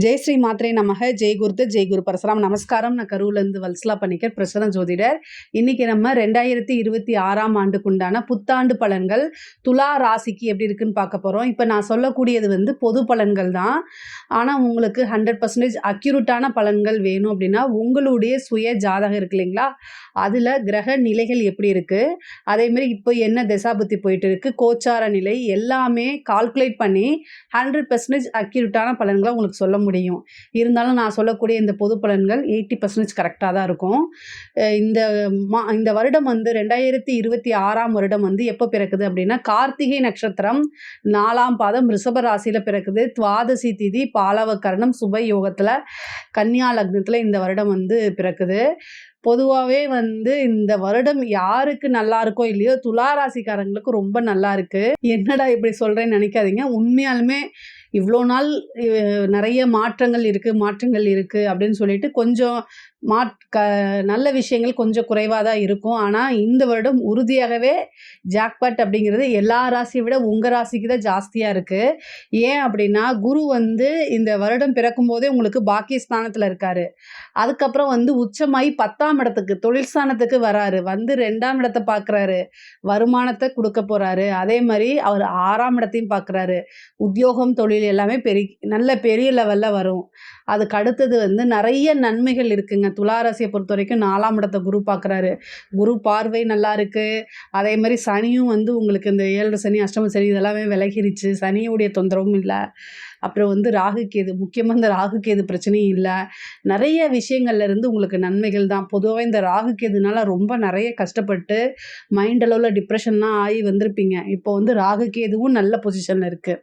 ஜெய் ஸ்ரீ மாத்ரே நமக ஜெய் குருத்து ஜெய் குரு பரசுராம். நமஸ்காரம். நான் கரூர்லேருந்து வல்சலா பண்ணிக்கர் பிரசன ஜோதிடர். இன்னைக்கு நம்ம ரெண்டாயிரத்தி இருபத்தி ஆறாம் ஆண்டுக்குண்டான புத்தாண்டு பலன்கள் துலா ராசிக்கு எப்படி இருக்குன்னு பார்க்க போகிறோம் இப்போ நான் சொல்லக்கூடியது வந்து பொது பலன்கள் தான். ஆனால் உங்களுக்கு ஹண்ட்ரட் பர்சன்டேஜ் அக்யூரட்டான பலன்கள் வேணும் அப்படின்னா உங்களுடைய சுய ஜாதகம் இருக்கு இல்லைங்களா? அதில் கிரக நிலைகள் எப்படி இருக்குது அதேமாரி இப்போ என்ன தசாபத்தி போயிட்டு இருக்குது கோச்சார நிலை எல்லாமே கால்குலேட் பண்ணி ஹண்ட்ரட் பர்சன்டேஜ் அக்யூரட்டான பலன்களை உங்களுக்கு சொல்ல முடியும். இருந்தாலும் நான் சொல்லக்கூடிய இந்த பொது பலன்கள் எயிட்டி பர்சன்டேஜ் கரெக்டாக தான் இருக்கும். இந்த மா இந்த வருடம் வந்து ரெண்டாயிரத்தி இருபத்தி ஆறாம் வருடம் வந்து எப்போ பிறக்குது அப்படின்னா கார்த்திகை நட்சத்திரம் நாலாம் பாதம் ரிஷப ராசியில் பிறக்குது. துவாதசி திதி பாலவ கரணம் சுப யோகத்தில் கன்னியா லக்னத்தில் இந்த வருடம் வந்து பிறக்குது. பொதுவாகவே வந்து இந்த வருடம் யாருக்கு நல்லா இருக்கோ இல்லையோ துலா ராசிக்காரங்களுக்கு ரொம்ப நல்லா இருக்கு. என்னடா இப்படி சொல்கிறேன்னு நினைக்காதீங்க. உண்மையாலுமே இவ்வளோ நாள் நிறைய மாற்றங்கள் இருக்குது மாற்றங்கள் இருக்குது அப்படின்னு சொல்லிட்டு கொஞ்சம் மாட் க நல்ல விஷயங்கள் கொஞ்சம் குறைவாக தான் இருக்கும். ஆனால் இந்த வருடம் உறுதியாகவே ஜாக்பாட் அப்படிங்கிறது எல்லா ராசியை விட உங்கள் ராசிக்கு தான் ஜாஸ்தியாக இருக்குது ஏன் அப்படின்னா குரு வந்து இந்த வருடம் பிறக்கும் போதே உங்களுக்கு பாக்கிய ஸ்தானத்தில் இருக்காரு. அதுக்கப்புறம் வந்து உச்சமாகி பத்தாம் இடத்துக்கு தொழில் ஸ்தானத்துக்கு வராரு. வந்து ரெண்டாம் இடத்தை பார்க்குறாரு வருமானத்தை கொடுக்க போகிறாரு அதே மாதிரி அவர் ஆறாம் இடத்தையும் பார்க்குறாரு உத்தியோகம் தொழில் எல்லாமே பெரிய நல்ல பெரிய லெவலில் வரும். அதுக்கு அடுத்தது வந்து நிறைய நன்மைகள் இருக்குங்க துளாராசியை பொறுத்த வரைக்கும் நாலாம் இடத்தை குரு பார்க்குறாரு. குரு பார்வை நல்லா இருக்குது அதே மாதிரி சனியும் வந்து உங்களுக்கு இந்த ஏழு சனி அஷ்டம சனி இதெல்லாமே விலகிருச்சு. சனியுடைய தொந்தரவும் இல்லை. அப்புறம் வந்து ராகு கேது முக்கியமாக இந்த ராகு கேது பிரச்சனையும் இல்லை. நிறைய விஷயங்கள்ல இருந்து உங்களுக்கு நன்மைகள் தான். பொதுவாக இந்த ராகு கேதுனால ரொம்ப நிறைய கஷ்டப்பட்டு மைண்ட் அளவில் டிப்ரெஷன்லாம் ஆகி வந்திருப்பீங்க. இப்போ வந்து ராகு கேதுவும் நல்ல பொசிஷனில் இருக்குது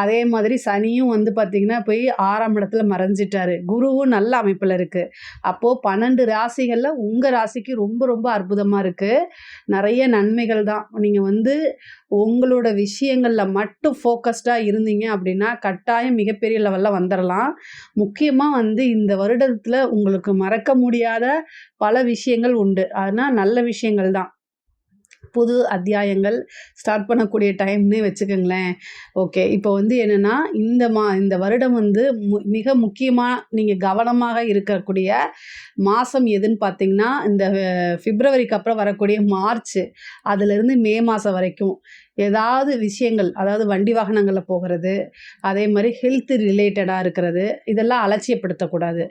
அதே மாதிரி சனியும் வந்து பார்த்திங்கன்னா போய் ஆறாம் இடத்துல மறைஞ்சிட்டாரு. குருவும் நல்ல அமைப்பில் இருக்குது அப்போது பன்னெண்டு ராசிகளில் உங்கள் ராசிக்கு ரொம்ப ரொம்ப அற்புதமாக இருக்குது நிறைய நன்மைகள் தான். நீங்கள் வந்து உங்களோட விஷயங்களில் மட்டும் ஃபோக்கஸ்டாக இருந்தீங்க அப்படின்னா கட்டாயம் மிகப்பெரிய லெவலில் வந்துடலாம் முக்கியமாக வந்து இந்த வருடத்தில் உங்களுக்கு மறக்க முடியாத பல விஷயங்கள் உண்டு. அதனால் நல்ல விஷயங்கள் தான். புது அத்தியாயங்கள் ஸ்டார்ட் பண்ணக்கூடிய டைம்னே வச்சுக்கோங்களேன். ஓகே இப்போ வந்து என்னென்னா இந்த மா இந்த வருடம் வந்து மு மிக முக்கியமாக நீங்கள் கவனமாக இருக்கக்கூடிய மாதம் எதுன்னு பார்த்தீங்கன்னா இந்த ஃபிப்ரவரிக்கு அப்புறம் வரக்கூடிய மார்ச் அதுலேருந்து மே மாதம் வரைக்கும். ஏதாவது விஷயங்கள் அதாவது வண்டி வாகனங்களில் போகிறது அதே மாதிரி ஹெல்த் ரிலேட்டடாக இருக்கிறது இதெல்லாம் அலட்சியப்படுத்தக்கூடாது.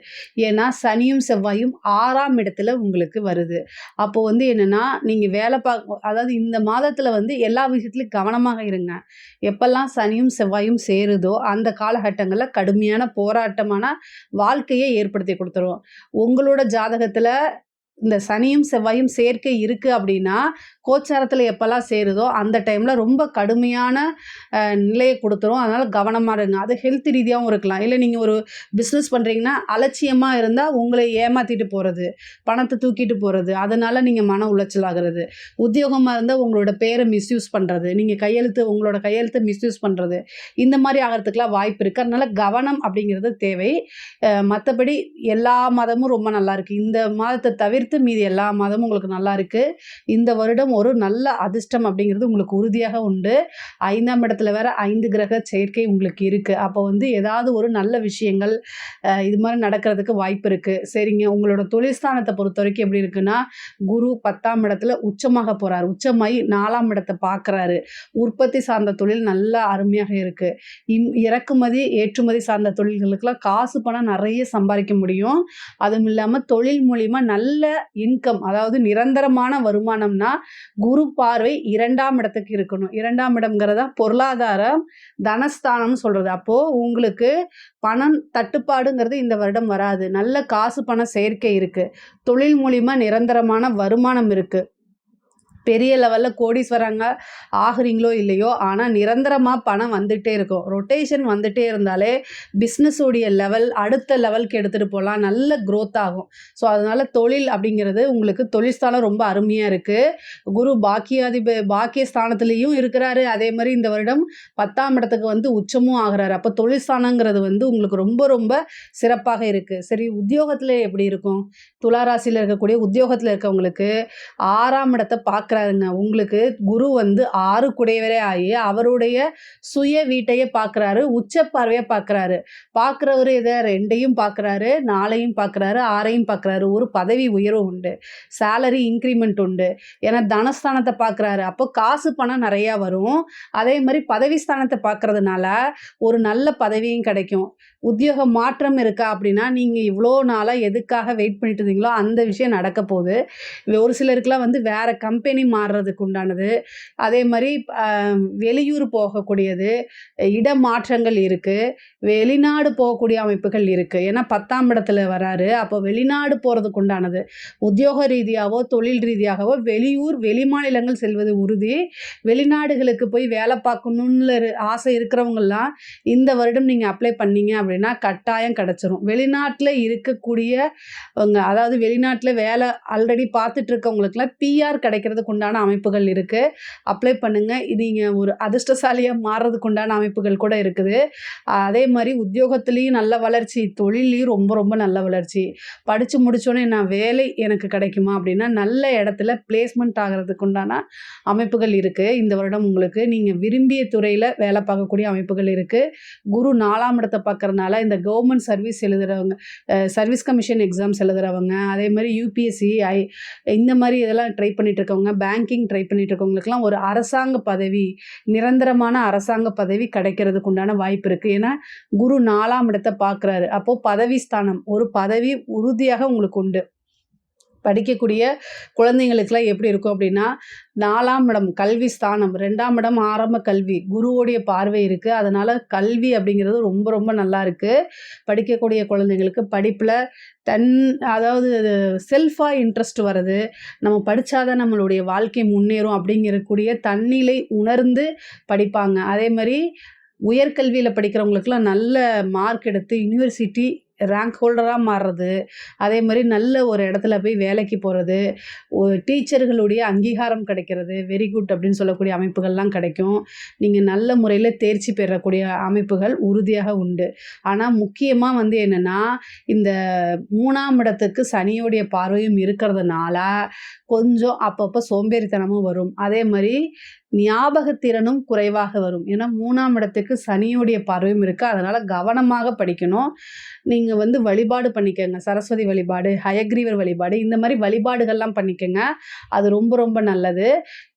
ஏன்னா சனியும் செவ்வாயும் ஆறாம் இடத்துல உங்களுக்கு வருது. அப்போ வந்து என்னென்னா நீங்கள் வேலை பார்க்க அதாவது இந்த மாதத்தில் வந்து எல்லா விஷயத்துலையும் கவனமாக இருங்க. எப்பெல்லாம் சனியும் செவ்வாயும் சேருதோ அந்த காலகட்டங்களில் கடுமையான போராட்டமான வாழ்க்கையை ஏற்படுத்தி கொடுத்துரும். உங்களோட ஜாதகத்தில் இந்த சனியும் செவ்வாயும் சேர்க்கை இருக்குது அப்படின்னா கோச்சாரத்தில் எப்போல்லாம் சேருதோ அந்த டைமில் ரொம்ப கடுமையான நிலையை கொடுத்துரும். அதனால் கவனமாக இருங்க. அது ஹெல்த் ரீதியாகவும் இருக்கலாம். இல்லை நீங்கள் ஒரு பிஸ்னஸ் பண்ணுறீங்கன்னா அலட்சியமாக இருந்தால் உங்களை ஏமாற்றிட்டு போகிறது பணத்தை தூக்கிட்டு போகிறது அதனால் நீங்கள் மன உளைச்சல் ஆகிறது உத்தியோகமாக இருந்தால் உங்களோட பேரை மிஸ்யூஸ் பண்ணுறது நீங்கள் கையெழுத்து உங்களோட கையெழுத்தை மிஸ்யூஸ் பண்ணுறது இந்த மாதிரி ஆகிறதுக்கெலாம் வாய்ப்பு இருக்குது அதனால் கவனம் அப்படிங்கிறது தேவை. மற்றபடி எல்லா மதமும் ரொம்ப நல்லாயிருக்கு இந்த மாதத்தை தவிர்த்து மீதி எல்லா மதமும் உங்களுக்கு நல்லா இருக்குது இந்த வருடம் ஒரு நல்ல அதிர்ஷ்டம் அப்படிங்கிறது உங்களுக்கு உறுதியாக உண்டு. ஐந்தாம் இடத்துல வேற ஐந்து கிரக சேர்க்கை உங்களுக்கு இருக்குது அப்போ வந்து ஏதாவது ஒரு நல்ல விஷயங்கள் இது மாதிரி நடக்கிறதுக்கு வாய்ப்பு இருக்குது சரிங்க. உங்களோட தொழில்ஸ்தானத்தை பொறுத்த வரைக்கும் எப்படி இருக்குன்னா குரு பத்தாம் இடத்துல உச்சமாக போகிறார் உச்சமாகி நாலாம் இடத்தை பார்க்குறாரு உற்பத்தி சார்ந்த தொழில் நல்ல அருமையாக இருக்குது இம் இறக்குமதி ஏற்றுமதி சார்ந்த தொழில்களுக்கெல்லாம் காசு பணம் நிறைய சம்பாதிக்க முடியும். அதுவும் இல்லாமல் தொழில் மூலிமா நல்ல இன்கம் அதாவது நிரந்தரமான வருமானம்னா குரு பார்வை இரண்டாம் இடத்துக்கு இருக்கணும். இரண்டாம் இடம்ங்கிறத பொருளாதாரம் தனஸ்தானம்னு சொல்கிறது அப்போது உங்களுக்கு பணம் தட்டுப்பாடுங்கிறது இந்த வருடம் வராது. நல்ல காசு பண சேர்க்கை இருக்குது தொழில் மூலிமா நிரந்தரமான வருமானம் இருக்குது பெரிய லெவலில் கோடீஸ்வரங்க ஆகுறீங்களோ இல்லையோ ஆனால் நிரந்தரமாக பணம் வந்துகிட்டே இருக்கும். ரொட்டேஷன் வந்துகிட்டே இருந்தாலே பிஸ்னஸோடைய லெவல் அடுத்த லெவலுக்கு எடுத்துகிட்டு போகலாம். நல்ல க்ரோத் ஆகும். ஸோ அதனால் தொழில் அப்படிங்கிறது உங்களுக்கு தொழில்ஸ்தானம் ரொம்ப அருமையாக இருக்குது குரு பாக்கியாதிப பாக்கிய ஸ்தானத்துலேயும் இருக்கிறாரு. அதே மாதிரி இந்த வருடம் பத்தாம் இடத்துக்கு வந்து உச்சமும் ஆகிறாரு. அப்போ தொழில்ஸ்தானங்கிறது வந்து உங்களுக்கு ரொம்ப ரொம்ப சிறப்பாக இருக்குது சரி உத்தியோகத்தில் எப்படி இருக்கும்? துளாராசியில் இருக்கக்கூடிய உத்தியோகத்தில் இருக்கவங்களுக்கு ஆறாம் இடத்தை பார்க்க பார்க்குறாருங்க. உங்களுக்கு குரு வந்து ஆறு குடையவரே ஆகி அவருடைய சுய வீட்டையே பார்க்குறாரு உச்ச பார்வையை பார்க்குறாரு. பார்க்குறவர் இதை ரெண்டையும் பார்க்குறாரு நாளையும் பார்க்குறாரு ஆறையும் பார்க்குறாரு. ஒரு பதவி உயர்வு உண்டு சேலரி இன்க்ரிமெண்ட் உண்டு. ஏன்னா தனஸ்தானத்தை பார்க்குறாரு. அப்போ காசு பணம் நிறையா வரும். அதே மாதிரி பதவி ஸ்தானத்தை பார்க்குறதுனால ஒரு நல்ல பதவியும் கிடைக்கும். உத்தியோக மாற்றம் இருக்கா அப்படின்னா நீங்கள் இவ்வளோ நாளாக எதுக்காக வெயிட் பண்ணிட்டு இருந்தீங்களோ அந்த விஷயம் நடக்க போகுது ஒரு சிலருக்குலாம் வந்து வேறு கம்பெனி மாறுறதுக்கு உண்டானது அதே மாதிரி வெளியூர் போகக்கூடியது இடமாற்றங்கள் இருக்குது வெளிநாடு போகக்கூடிய அமைப்புகள் இருக்குது ஏன்னா பத்தாம் இடத்துல வராரு. அப்போ வெளிநாடு போகிறதுக்கு உண்டானது உத்தியோக ரீதியாகவோ தொழில் ரீதியாகவோ வெளியூர் வெளிமாநிலங்கள் செல்வது உறுதி. வெளிநாடுகளுக்கு போய் வேலை பார்க்கணுன்னு ஆசை இருக்கிறவங்கெல்லாம் இந்த வருடம் நீங்கள் அப்ளை பண்ணீங்க அப்படின்னா கட்டாயம் கிடச்சிரும். வெளிநாட்டில் இருக்கக்கூடிய அவங்க அதாவது வெளிநாட்டில் வேலை ஆல்ரெடி பார்த்துட்டு இருக்கவங்களுக்குலாம் பிஆர் கிடைக்கிறதுக்கு உண்டான அமைப்புகள் இருக்குது அப்ளை பண்ணுங்கள் இது நீங்கள் ஒரு அதிர்ஷ்டசாலியாக மாறுறதுக்கு உண்டான அமைப்புகள் கூட இருக்குது. அதே மாதிரி உத்தியோகத்துலேயும் நல்ல வளர்ச்சி தொழிலையும் ரொம்ப ரொம்ப நல்ல வளர்ச்சி. படித்து முடிச்சோடனே நான் வேலை எனக்கு கிடைக்குமா அப்படின்னா நல்ல இடத்துல பிளேஸ்மெண்ட் ஆகிறதுக்கு உண்டான அமைப்புகள் இருக்குது இந்த வருடம் உங்களுக்கு நீங்கள் விரும்பிய துறையில் வேலை பார்க்கக்கூடிய அமைப்புகள் இருக்குது குரு நாலாம் இடத்தை பார்க்குறதுனால இந்த கவர்மெண்ட் சர்வீஸ் எழுதுகிறவங்க சர்வீஸ் கமிஷன் எக்ஸாம்ஸ் எழுதுகிறவங்க அதே மாதிரி யூபிஎஸ்சி ஐ இந்த மாதிரி இதெல்லாம் ட்ரை பண்ணிட்டு இருக்கவங்க பேங்கிங் ட்ரை பண்ணிட்டு இருக்கவங்களுக்குலாம் ஒரு அரசாங்க பதவி நிரந்தரமான அரசாங்க பதவி கிடைக்கிறதுக்கு உண்டான வாய்ப்பு இருக்குது ஏன்னா குரு நாலாம் இடத்தை பார்க்குறாரு. அப்போது பதவி ஸ்தானம் ஒரு பதவி உறுதியாக உங்களுக்கு உண்டு. படிக்கக்கூடிய குழந்தைங்களுக்குலாம் எப்படி இருக்கும் அப்படின்னா நாலாம் இடம் கல்வி ஸ்தானம் ரெண்டாம் இடம் ஆரம்ப கல்வி குருவோடைய பார்வை இருக்குது அதனால் கல்வி அப்படிங்கிறது ரொம்ப ரொம்ப நல்லா இருக்குது படிக்கக்கூடிய குழந்தைங்களுக்கு படிப்பில் தன் அதாவது செல்ஃபாக இன்ட்ரெஸ்ட் வருது நம்ம படித்தாதான் நம்மளுடைய வாழ்க்கை முன்னேறும் அப்படிங்கிறக்கூடிய தன்னிலை உணர்ந்து படிப்பாங்க. அதே மாதிரி உயர்கல்வியில் படிக்கிறவங்களுக்குலாம் நல்ல மார்க் எடுத்து யூனிவர்சிட்டி ரேங்க் ஹோல்டராக மாறுறது. அதே மாதிரி நல்ல ஒரு இடத்துல போய் வேலைக்கு போகிறது டீச்சர்களுடைய அங்கீகாரம் கிடைக்கிறது. வெரி குட் அப்படின்னு சொல்லக்கூடிய அமைப்புகள்லாம் கிடைக்கும். நீங்கள் நல்ல முறையில் தேர்ச்சி பெறக்கூடிய அமைப்புகள் உறுதியாக உண்டு. ஆனால் முக்கியமாக வந்து என்னென்னா இந்த மூணாம் இடத்துக்கு சனியோடைய பார்வையும் இருக்கிறதுனால கொஞ்சம் அப்பப்போ சோம்பேறித்தனமும் வரும். அதே மாதிரி ஞாபகத்திறனும் குறைவாக வரும். ஏன்னா மூணாம் இடத்துக்கு சனியுடைய பார்வையும் இருக்குது அதனால் கவனமாக படிக்கணும். நீங்கள் வந்து வழிபாடு பண்ணிக்கோங்க. சரஸ்வதி வழிபாடு ஹயக்ரீவர் வழிபாடு இந்த மாதிரி வழிபாடுகள்லாம் பண்ணிக்கோங்க. அது ரொம்ப ரொம்ப நல்லது.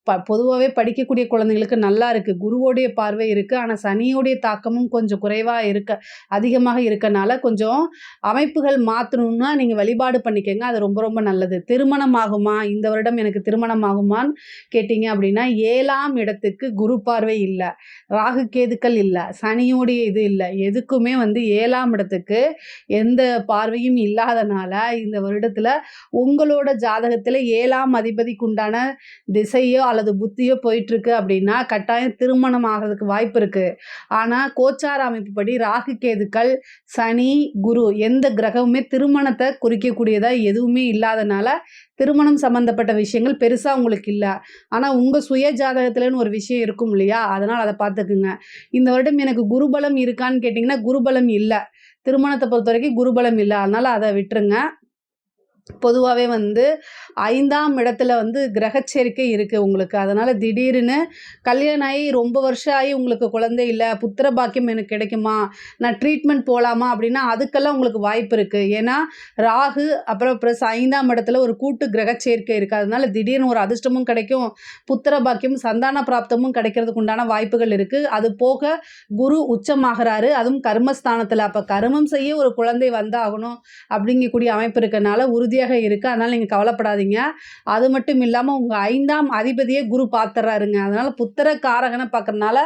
ப பொதுவாகவே படிக்கக்கூடிய குழந்தைங்களுக்கு நல்லா இருக்குது குருவோடைய பார்வை இருக்குது ஆனால் சனியோடைய தாக்கமும் கொஞ்சம் குறைவாக இருக்க அதிகமாக இருக்கனால கொஞ்சம் அமைப்புகள் மாற்றணும்னா நீங்கள் வழிபாடு பண்ணிக்கோங்க. அது ரொம்ப ரொம்ப நல்லது. திருமணம் ஆகுமா? இந்த வருடம் எனக்கு திருமணம் ஆகுமான்னு கேட்டிங்க அப்படின்னா ஏழாம் இடத்துக்கு குரு பார்வை இல்லை. ராகு கேதுக்கள் இல்லை. சனியோடைய இது இல்லை. எதுக்குமே வந்து ஏழாம் இடத்துக்கு எந்த பார்வையும் இல்லாதனால இந்த வருடத்தில் உங்களோட ஜாதகத்தில் ஏழாம் அதிபதிக்கு உண்டான திசையோ அல்லது புத்தியோ போயிட்டுருக்கு அப்படின்னா கட்டாயம் திருமணம் ஆகிறதுக்கு வாய்ப்பு இருக்குது ஆனால் கோச்சார அமைப்புப்படி ராகு கேதுக்கள் சனி குரு எந்த கிரகமுமே திருமணத்தை குறிக்கக்கூடியதாக எதுவுமே இல்லாதனால திருமணம் சம்மந்தப்பட்ட விஷயங்கள் பெருசாக உங்களுக்கு இல்லை. ஆனால் உங்கள் சுய ஜாதகத்துலன்னு ஒரு விஷயம் இருக்கும் இல்லையா? அதனால் அதை பார்த்துக்குங்க. இந்த வருடம் எனக்கு குருபலம் இருக்கான்னு கேட்டிங்கன்னா குருபலம் இல்லை. திருமணத்தை பொறுத்த வரைக்கும் குருபலம் இல்லை. அதனால் அதை விட்டுருங்க. பொதுவாகவே வந்து ஐந்தாம் இடத்துல வந்து கிரகச்சேர்க்கை இருக்குது உங்களுக்கு. அதனால் திடீர்னு கல்யாணம் ஆகி ரொம்ப வருஷம் ஆகி உங்களுக்கு குழந்தை இல்லை புத்திர பாக்கியம் எனக்கு கிடைக்குமா நான் ட்ரீட்மெண்ட் போகலாமா அப்படின்னா அதுக்கெல்லாம் உங்களுக்கு வாய்ப்பு இருக்குது ஏன்னா ராகு அப்புறம் ப்ளஸ் ஐந்தாம் இடத்துல ஒரு கூட்டு கிரகச்சேர்க்கை இருக்குது அதனால திடீர்னு ஒரு அதிர்ஷ்டமும் கிடைக்கும் புத்திர பாக்கியம் சந்தான பிராப்தமும் கிடைக்கிறதுக்கு உண்டான வாய்ப்புகள் இருக்குது அது போக குரு உச்சமாகிறாரு. அதுவும் கர்மஸ்தானத்தில். அப்போ கர்மம் செய்ய ஒரு குழந்தை வந்தாகணும் அப்படிங்கக்கூடிய அமைப்பு இருக்கனால ஈஸியாக இருக்குது அதனால் நீங்கள் கவலைப்படாதீங்க. அது மட்டும் இல்லாமல் உங்கள் ஐந்தாம் அதிபதியே குரு பார்த்துறாருங்க அதனால் புத்திர காரகனை பார்க்கறனால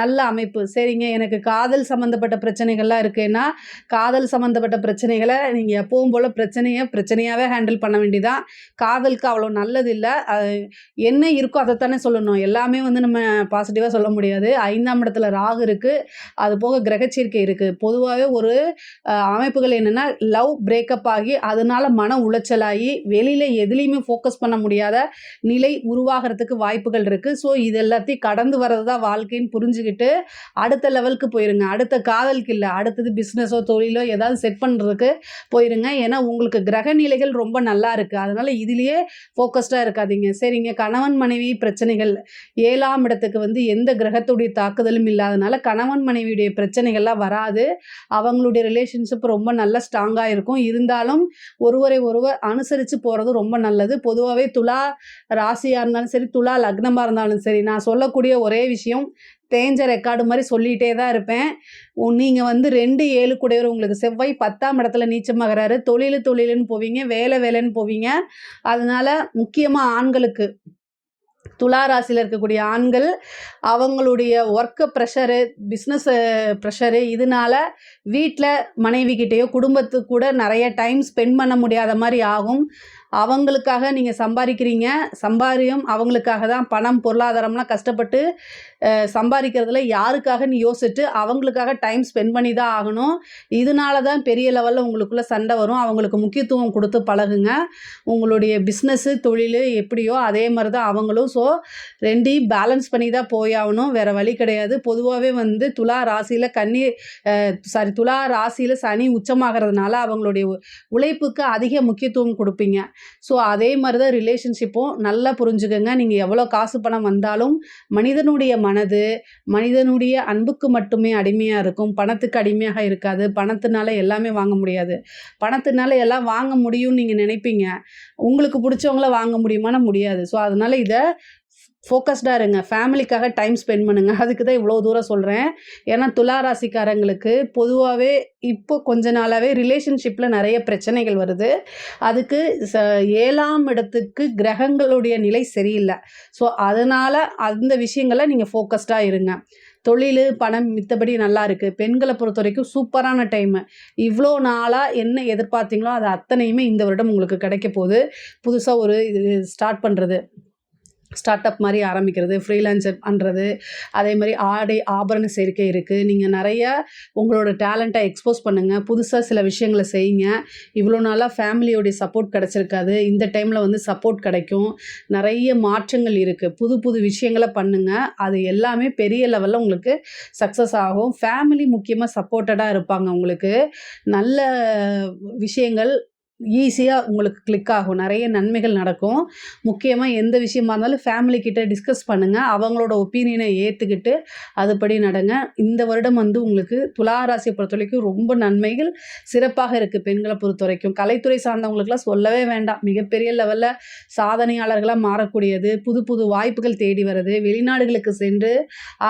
நல்ல அமைப்பு. சரிங்க எனக்கு காதல் சம்மந்தப்பட்ட பிரச்சனைகள்லாம் இருக்குன்னா காதல் சம்மந்தப்பட்ட பிரச்சனைகளை நீங்கள் எப்பவும் போல் பிரச்சனையை பிரச்சனையாகவே ஹேண்டில் பண்ண வேண்டியதான் காதலுக்கு அவ்வளோ நல்லது இல்லை அது என்ன இருக்கோ அதைத்தானே சொல்லணும். எல்லாமே வந்து நம்ம பாசிட்டிவாக சொல்ல முடியாது. ஐந்தாம் இடத்துல ராகு இருக்குது அது போக கிரகச்சீர்க்கை இருக்குது பொதுவாகவே ஒரு அமைப்புகள் என்னென்னா லவ் பிரேக்கப் ஆகி அதனால மன உளைச்சலாகி வெளியில் எதுலேயுமே ஃபோக்கஸ் பண்ண முடியாத நிலை உருவாகிறதுக்கு வாய்ப்புகள் இருக்குது ஸோ இது எல்லாத்தையும் கடந்து வர்றது தான் வாழ்க்கைன்னு புரிஞ்சுக்கிட்டு அடுத்த லெவலுக்கு போயிருங்க. அடுத்த காதலுக்கு இல்லை அடுத்தது பிஸ்னஸோ தொழிலோ ஏதாவது செட் பண்ணுறதுக்கு போயிருங்க. ஏன்னா உங்களுக்கு கிரக நிலைகள் ரொம்ப நல்லா இருக்குது அதனால் இதுலேயே ஃபோக்கஸ்டாக இருக்காதீங்க. சரிங்க கணவன் மனைவி பிரச்சனைகள் ஏழாம் இடத்துக்கு வந்து எந்த கிரகத்துடைய தாக்குதலும் இல்லாதனால கணவன் மனைவியுடைய பிரச்சனைகள்லாம் வராது. அவங்களுடைய ரிலேஷன்ஷிப் ரொம்ப நல்ல ஸ்ட்ராங்காக இருக்கும். இருந்தாலும் ஒருவரை ஒருவர் அனுசரித்து போகிறது ரொம்ப நல்லது. பொதுவாகவே துலா ராசியாக இருந்தாலும் சரி துலா லக்னமாக இருந்தாலும் சரி நான் சொல்லக்கூடிய ஒரே விஷயம் தேஞ்ச ரெக்கார்டு மாதிரி சொல்லிகிட்டே தான் இருப்பேன். நீங்கள் வந்து ரெண்டு ஏழு கூடையவர் உங்களுக்கு செவ்வாய் பத்தாம் இடத்துல நீச்சமாகிறாரு. தொழில் தொழிலுன்னு போவீங்க வேலை வேலைன்னு போவீங்க. அதனால முக்கியமாக ஆண்களுக்கு துலா ராசியில் இருக்கக்கூடிய ஆண்கள் அவங்களுடைய ஒர்க்கு ப்ரெஷரு பிஸ்னஸ் ப்ரெஷரு இதனால வீட்டில் மனைவிக்கிட்டேயோ குடும்பத்துக்கு கூட நிறைய டைம் ஸ்பெண்ட் பண்ண முடியாத மாதிரி ஆகும். அவங்களுக்காக நீங்கள் சம்பாதிக்கிறீங்க. சம்பாரியம் அவங்களுக்காக தான். பணம் பொருளாதாரம்லாம் கஷ்டப்பட்டு சம்பாதிக்கிறதுல யாருக்காக யாருக்காகன்னு யோசிச்சுட்டு அவங்களுக்காக டைம் ஸ்பெண்ட் பண்ணி தான் ஆகணும். இதனால தான் பெரிய லெவலில் உங்களுக்குள்ள சண்டை வரும். அவங்களுக்கு முக்கியத்துவம் கொடுத்து பழகுங்க. உங்களுடைய பிஸ்னஸ்ஸு தொழில் எப்படியோ அதே மாதிரி தான் அவங்களும். ஸோ ரெண்டையும் பேலன்ஸ் பண்ணி தான் போயாகணும் வேறு வழி கிடையாது. பொதுவாகவே வந்து துலா ராசியில் கன்னி சாரி துலா ராசியில் சனி உச்சமாகிறதுனால அவங்களுடைய உ- உழைப்புக்கு அதிக முக்கியத்துவம் கொடுப்பீங்க. ஸோ அதே மாதிரி தான் ரிலேஷன்ஷிப்பும் நல்லா புரிஞ்சுக்கோங்க. நீங்கள் எவ்வளோ காசு பணம் வந்தாலும் மனிதனுடைய மனது மனிதனுடைய அன்புக்கு மட்டுமே அடிமையாக இருக்கும். பணத்துக்கு அடிமையாக இருக்காது. பணத்தினால எல்லாமே வாங்க முடியாது. பணத்தினால எல்லாம் வாங்க முடியும்னு நீங்கள் நினைப்பீங்க. உங்களுக்கு பிடிச்சவங்கள வாங்க முடியுமானா முடியாது. ஸோ அதனால் இதை ஃபோக்கஸ்டாக இருங்க. ஃபேமிலிக்காக டைம் ஸ்பெண்ட் பண்ணுங்கள் அதுக்கு தான் இவ்வளோ தூரம் சொல்கிறேன் ஏன்னா துலா ராசிக்காரங்களுக்கு பொதுவாகவே இப்போ கொஞ்ச நாளாகவே ரிலேஷன்ஷிப்பில் நிறைய பிரச்சனைகள் வருது. அதுக்கு ச ஏழாம் இடத்துக்கு கிரகங்களுடைய நிலை சரியில்லை. ஸோ அதனால் அந்த விஷயங்களை நீங்கள் ஃபோக்கஸ்டாக இருங்க. தொழில் பணம் மித்தபடி நல்லா இருக்குது பெண்களை பொறுத்த வரைக்கும் சூப்பரான டைமு இவ்வளோ நாளாக என்ன எதிர்பார்த்தீங்களோ அது அத்தனையுமே இந்த வருடம் உங்களுக்கு கிடைக்க போகுது. புதுசாக ஒரு இது ஸ்டார்ட் பண்ணுறது ஸ்டார்ட் அப் மாதிரி ஆரம்பிக்கிறது ஃப்ரீலான்சர் பண்ணுறது அதே மாதிரி ஆடை ஆபரண சேர்க்கை இருக்குது நீங்கள் நிறைய உங்களோட டேலண்ட்டை எக்ஸ்போஸ் பண்ணுங்கள் புதுசாக சில விஷயங்களை செய்யுங்க. இவ்வளோ நாளாக ஃபேமிலியோடைய சப்போர்ட் கிடச்சிருக்காது. இந்த டைமில் வந்து சப்போர்ட் கிடைக்கும். நிறைய மாற்றங்கள் இருக்குது புது புது விஷயங்களை பண்ணுங்கள் அது எல்லாமே பெரிய லெவலில் உங்களுக்கு சக்ஸஸ் ஆகும். ஃபேமிலி முக்கியமாக சப்போர்ட்டடாக இருப்பாங்க உங்களுக்கு. நல்ல விஷயங்கள் ஈஸியாக உங்களுக்கு கிளிக் ஆகும். நிறைய நன்மைகள் நடக்கும். முக்கியமாக எந்த விஷயமா இருந்தாலும் ஃபேமிலிக்கிட்ட டிஸ்கஸ் பண்ணுங்கள் அவங்களோட ஒப்பீனியனை ஏற்றுக்கிட்டு அதுபடி நடங்க. இந்த வருடம் வந்து உங்களுக்கு துலா ராசியை பொறுத்த வரைக்கும் ரொம்ப நன்மைகள். சிறப்பாக இருக்குது பெண்களை பொறுத்த வரைக்கும். கலைத்துறை சார்ந்தவங்களுக்குலாம் சொல்லவே வேண்டாம். மிகப்பெரிய லெவலில் சாதனையாளர்களாக மாறக்கூடியது. புது புது வாய்ப்புகள் தேடி வர்றது. வெளிநாடுகளுக்கு சென்று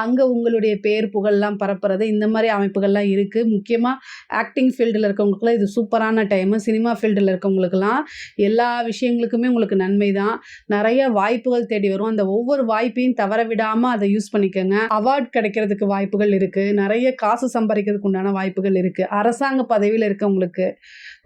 அங்கே உங்களுடைய பேர் புகழ்லாம் பரப்புறது. இந்த மாதிரி அமைப்புகள்லாம் இருக்குது முக்கியமாக ஆக்டிங் ஃபீல்டில் இருக்கவங்களுக்குலாம் இது சூப்பரான டைமு சினிமா ஃபீல்டு ஃபீல்டில் இருக்கவங்களுக்கெல்லாம் எல்லா விஷயங்களுக்குமே உங்களுக்கு நன்மை தான் நிறைய வாய்ப்புகள் தேடி வரும். அந்த ஒவ்வொரு வாய்ப்பையும் தவற விடாமல் அதை யூஸ் பண்ணிக்கோங்க. அவார்ட் கிடைக்கிறதுக்கு வாய்ப்புகள் இருக்குது நிறைய காசு சம்பாதிக்கிறதுக்கு உண்டான வாய்ப்புகள் இருக்குது அரசாங்க பதவியில் இருக்கவங்களுக்கு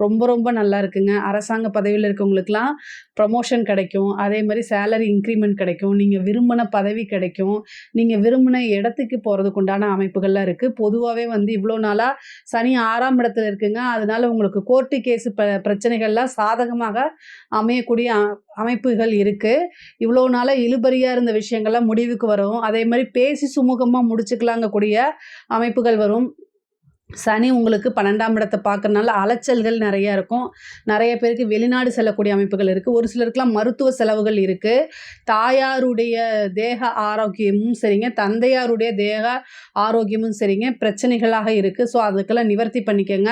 ரொம்ப ரொம்ப நல்லா இருக்குங்க. அரசாங்க பதவியில் இருக்கவங்களுக்குலாம் ப்ரமோஷன் கிடைக்கும். அதே மாதிரி சேலரி இன்க்ரிமெண்ட் கிடைக்கும். நீங்கள் விரும்பின பதவி கிடைக்கும். நீங்கள் விரும்பின இடத்துக்கு போகிறதுக்கு உண்டான அமைப்புகள்லாம் இருக்குது பொதுவாகவே வந்து இவ்வளோ நாளாக சனி ஆறாம் இடத்துல இருக்குங்க. அதனால உங்களுக்கு கோர்ட்டு கேஸு ப பிரச்சனைகள்லாம் சாதகமாக அமையக்கூடிய அமைப்புகள் இருக்குது இவ்வளோ நாளாக இழுபறியாக இருந்த விஷயங்கள்லாம் முடிவுக்கு வரும். அதே மாதிரி பேசி சுமூகமாக முடிச்சுக்கலாங்கக்கூடிய அமைப்புகள் வரும். சனி உங்களுக்கு பன்னெண்டாம் இடத்தை பார்க்கறனால அலைச்சல்கள் நிறையா இருக்கும். நிறைய பேருக்கு வெளிநாடு செல்லக்கூடிய அமைப்புகள் இருக்குது ஒரு சிலருக்குலாம் மருத்துவ செலவுகள் இருக்குது தாயாருடைய தேக ஆரோக்கியமும் சரிங்க. தந்தையாருடைய தேக ஆரோக்கியமும் சரிங்க. பிரச்சனைகளாக இருக்குது ஸோ அதுக்கெல்லாம் நிவர்த்தி பண்ணிக்கோங்க.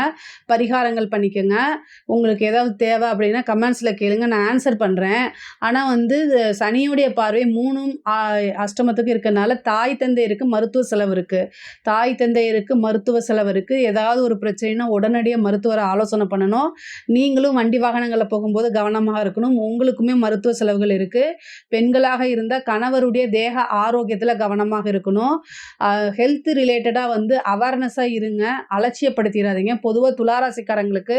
பரிகாரங்கள் பண்ணிக்கோங்க. உங்களுக்கு ஏதாவது தேவை அப்படின்னா கமெண்ட்ஸில் கேளுங்க. நான் ஆன்சர் பண்ணுறேன் ஆனால் வந்து சனியுடைய பார்வை மூணும் அஷ்டமத்துக்கும் அஷ்டமத்துக்கு தாய் தந்தையருக்கு மருத்துவ செலவு இருக்குது தாய் தந்தையருக்கு மருத்துவ செலவு இருக்குது ஏதாவது ஒரு பிரச்சனைனா உடனடியாக மருத்துவரை ஆலோசனை பண்ணணும். நீங்களும் வண்டி வாகனங்களில் போகும்போது கவனமாக இருக்கணும். உங்களுக்குமே மருத்துவ செலவுகள் இருக்குது பெண்களாக இருந்தால் கணவருடைய தேக ஆரோக்கியத்தில் கவனமாக இருக்கணும். ஹெல்த் ரிலேட்டடாக வந்து அவேர்னஸாக இருங்க. அலட்சியப்படுத்திடாதீங்க. பொதுவாக துளாராசிக்காரங்களுக்கு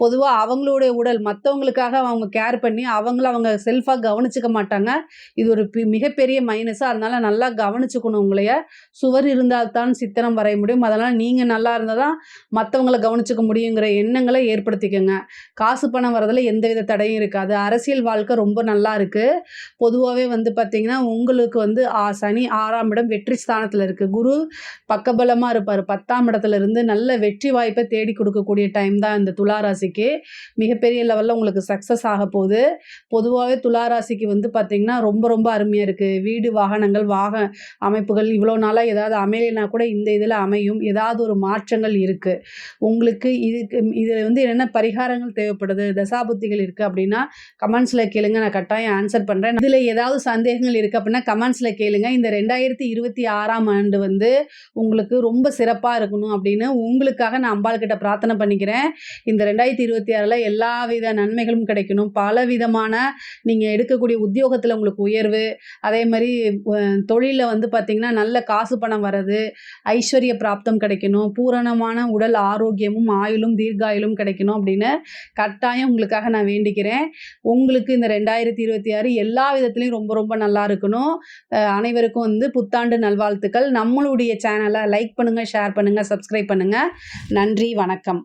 பொதுவாக அவங்களுடைய உடல் மற்றவங்களுக்காக அவங்க கேர் பண்ணி அவங்கள அவங்க செல்ஃபாக கவனிச்சுக்க மாட்டாங்க. இது ஒரு மிகப்பெரிய மைனஸாக அதனால நல்லா கவனிச்சுக்கணும் உங்களைய. சுவர் இருந்தால் தான் சித்திரம் வரைய முடியும். அதனால் நீங்கள் நல்லா இருந்தால் தான் மற்றவங்கள கவனிச்சுக்க முடியுங்கிற எண்ணங்களை ஏற்படுத்திக்கோங்க. காசு பணம் வரதில் எந்தவித தடையும் இருக்காது. அரசியல் வாழ்க்கை ரொம்ப நல்லா இருக்குது பொதுவாகவே வந்து பார்த்திங்கன்னா உங்களுக்கு வந்து ஆ சனி ஆறாம் இடம் வெற்றி ஸ்தானத்தில் இருக்குது குரு பக்கபலமாக இருப்பார். பத்தாம் இடத்துல இருந்து நல்ல வெற்றி வாய்ப்பை தேடி கொடுக்கக்கூடிய டைம் தான் இந்த ராசிக்கு மிகப்பெரிய லெவலில் உங்களுக்கு சக்ஸஸ் ஆக போகுது. பொதுவாகவே துளாராசிக்கு வந்து பார்த்திங்கன்னா ரொம்ப ரொம்ப அருமையாக இருக்குது வீடு வாகனங்கள் வாக அமைப்புகள் இவ்வளோ நாளாக ஏதாவது அமையலைனா கூட இந்த இதில் அமையும். ஏதாவது ஒரு மாற்றங்கள் இருக்குது உங்களுக்கு இதுக்கு இதில் வந்து என்னென்ன பரிகாரங்கள் தேவைப்படுது தசாபுத்திகள் இருக்குது அப்படின்னா கமெண்ட்ஸில் கேளுங்க. நான் கட்டாயம் ஆன்சர் பண்ணுறேன் இதில் ஏதாவது சந்தேகங்கள் இருக்குது அப்படின்னா கமெண்ட்ஸில் கேளுங்க. இந்த ரெண்டாயிரத்தி இருபத்தி ஆறாம் ஆண்டு வந்து உங்களுக்கு ரொம்ப சிறப்பாக இருக்கணும் அப்படின்னு உங்களுக்காக நான் அம்பாள் கிட்ட பிரார்த்தனை பண்ணிக்கிறேன். இந்த ரெண்டாயிரத்தி இருபத்தி ஆறில் எல்லா வித நன்மைகளும் கிடைக்கணும். பல விதமான நீங்கள் எடுக்கக்கூடிய உத்தியோகத்தில் உங்களுக்கு உயர்வு அதே மாதிரி தொழிலில் வந்து பார்த்திங்கன்னா நல்ல காசு பணம் வர்றது ஐஸ்வர்ய பிராப்தம் கிடைக்கணும் பூரணமான உடல் ஆரோக்கியமும் ஆயுளும் தீர்காயுளும் கிடைக்கணும் அப்படின்னு கட்டாயம் உங்களுக்காக நான் வேண்டிக்கிறேன். உங்களுக்கு இந்த ரெண்டாயிரத்தி இருபத்தி ஆறு எல்லா விதத்துலேயும் ரொம்ப ரொம்ப நல்லா இருக்கணும். அனைவருக்கும் வந்து புத்தாண்டு நல்வாழ்த்துக்கள். நம்மளுடைய சேனலை லைக் பண்ணுங்கள் ஷேர் பண்ணுங்கள் சப்ஸ்கிரைப் பண்ணுங்கள் நன்றி வணக்கம்.